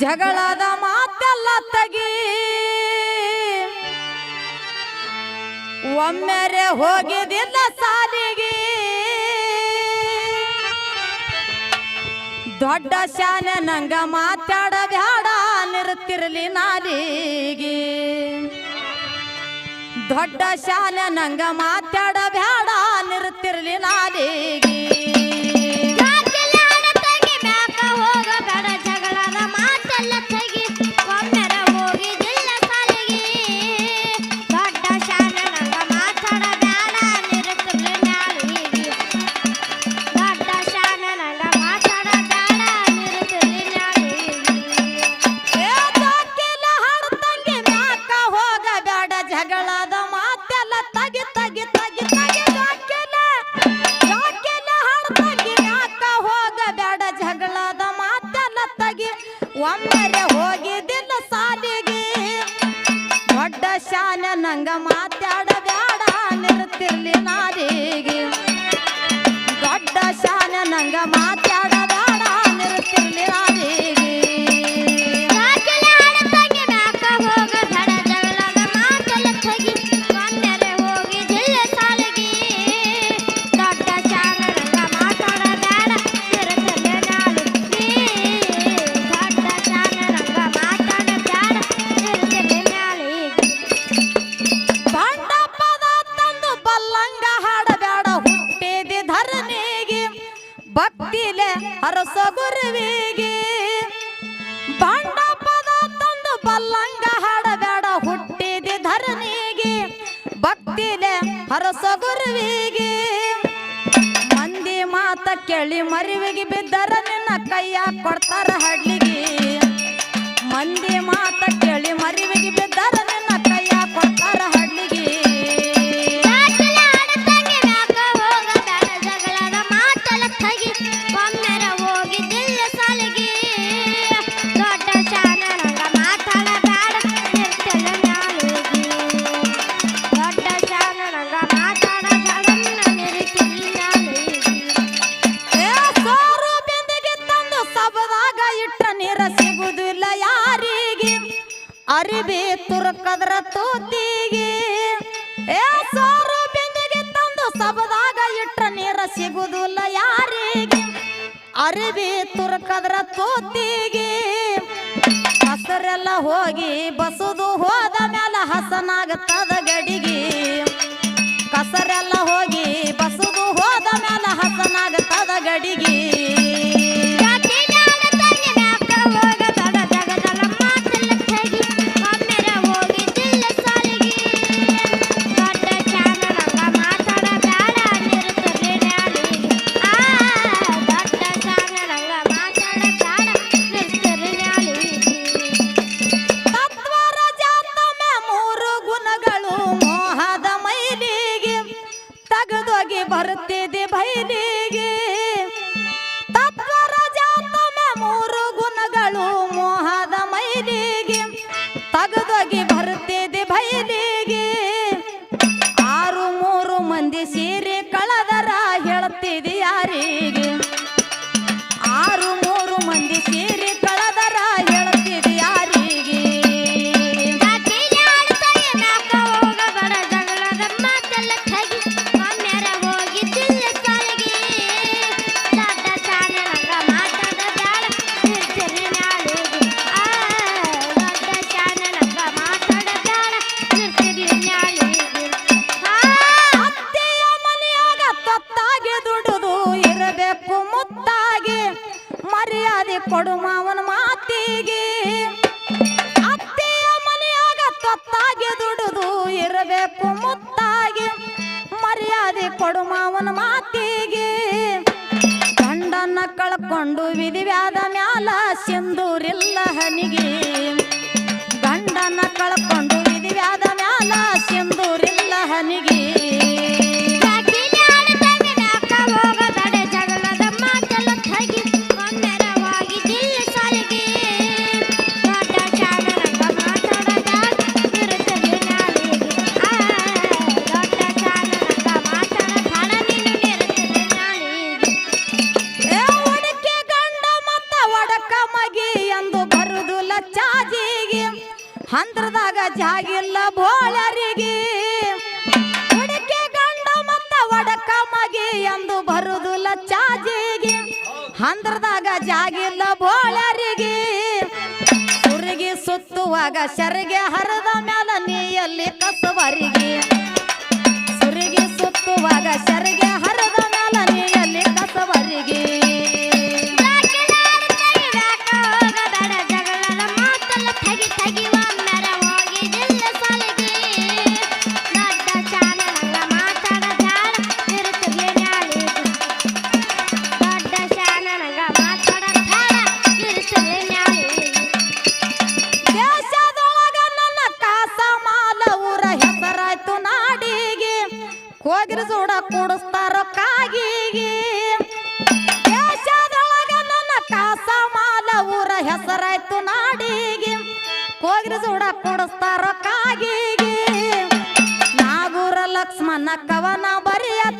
ಜಗಳದ ಮಾತೆಲ್ಲ ತಗಿ. ಒಮ್ಮೆರೆ ಹೋಗಿದಿಲ್ಲ ಸಾಲಿಗೆ. ದೊಡ್ಡ ಶಾನೆ ನಂಗ ಮಾತಾಡ ಬ್ಯಾಡ ನಿರುತ್ತಿರಲಿ ನಾಲಿಗೆ. ದೊಡ್ಡ ಶಾನೆ ನಂಗ ಮಾತಾಡ ಬ್ಯಾಡ ನಿರುತ್ತಿರಲಿ ನಾಲಿಗೆ. ಹೋಗಿ ಒಮ್ಮರೆ ಹೋಗಿದ್ದಿಲ್ಲ ಸಾಲಿಗೆ. ದೊಡ್ಡ ಶಾನ ನಂಗ ಮಾತಾಡಬೇಡ ನಿರುತ್ತಿರ್ಲಿ ನಾರಿಗೆ ದೊಡ್ಡ ಶಾನ ನಂಗ ಮಾತಾಡ ಹರಸ ಗುರುವಿಗೆ. ಮಂದಿ ಮಾತ ಕೇಳಿ ಮರಿವಿಗೆ ಬಿದ್ದರ ನಿನ್ನ ಕೈಯ ಕೊಡ್ತಾರ ಹಡ್ಲಿಗೆ ಮಂದಿ ಮಾತ ಸಿಗುದಿಲ್ಲ ಯಾರಿಗೆ? ಅರಿಬಿ ತುರುಕದ್ರ ತೋತಿಗೆ. ಏ ತಂದು ಸಬದಾಗ ಇಟ್ಟ ನೀರ ಸಿಗುದಿಲ್ಲ ಯಾರಿಗೆ? ಅರಿಬಿ ತುರುಕದ್ರ ತೋತಿಗೆ. ಹಸರೆಲ್ಲ ಹೋಗಿ ಬಸದು ಹೋದ ಮೇಲೆ ಹಸನಾಗತ್ತದ ಗಡಿಗೆ. ಕಸರೆಲ್ಲ ಹೋಗಿ ಬಸದು ಹೋದ ಮೇಲೆ ಹಸನಾಗತ್ತದ ಗಡಿಗೆ. ಅತ್ತೆಯ ಮನೆಯಾಗ ತತ್ತಾಗಿ ದುಡಿದು ಇರಬೇಕು ಮುತ್ತಾಗಿ. ಮರ್ಯಾದೆ ಕೊಡು ಮಾವನ ಮಾತಿಗೆ. ಗಂಡನ ಕಳ್ಕೊಂಡು ವಿಧಿವ್ಯಾದ ಮ್ಯಾಲ ಸಿಂಧೂರಿಲ್ಲ ಹನಿಗೆ. ಗಂಡನ ಕಳ್ಕೊಂಡು ಹಂದ್ರದಾಗ ಜಾಗಿಲ್ಲ ಬೋಳರಿಗೆ ಹುಡುಕಿ ಗಂಡ ಮತ್ತ ಒಡಕ ಮಗಿ ಎಂದು ಬರುದಿಲ್ಲ ಚಾಜಿಗೆ, ಹಂದ್ರದಾಗ ಜಾಗಿಲ್ಲ ಬೋಳರಿಗೆ ಸುರಿಗೆ ಸುತ್ತುವಾಗ ಶರಿಗೆ ಹರದ ಮ್ಯಾಲ ನೀಯಲ್ಲಿ ಕಸುವರಿಗೆ. ಸುರಿಗೆ ಸುತ್ತುವಾಗ ಕೂಡಿಸ್ತಾರ ಕಾಗಿಗೆ ದೇಶದೊಳಗ ನನ್ನ ಕಾಸ ಮಾಲ ಊರ ಹೆಸರಾಯ್ತು ನಾಡಿಗೆ. ಕೋಗಿರ ಜೋಡ ಕೂಡಿಸ್ತಾರ ಕಾಗಿಗೆ ನಾಗೂರ ಲಕ್ಷ್ಮಣ ಕವನ ಬರಿಯತನ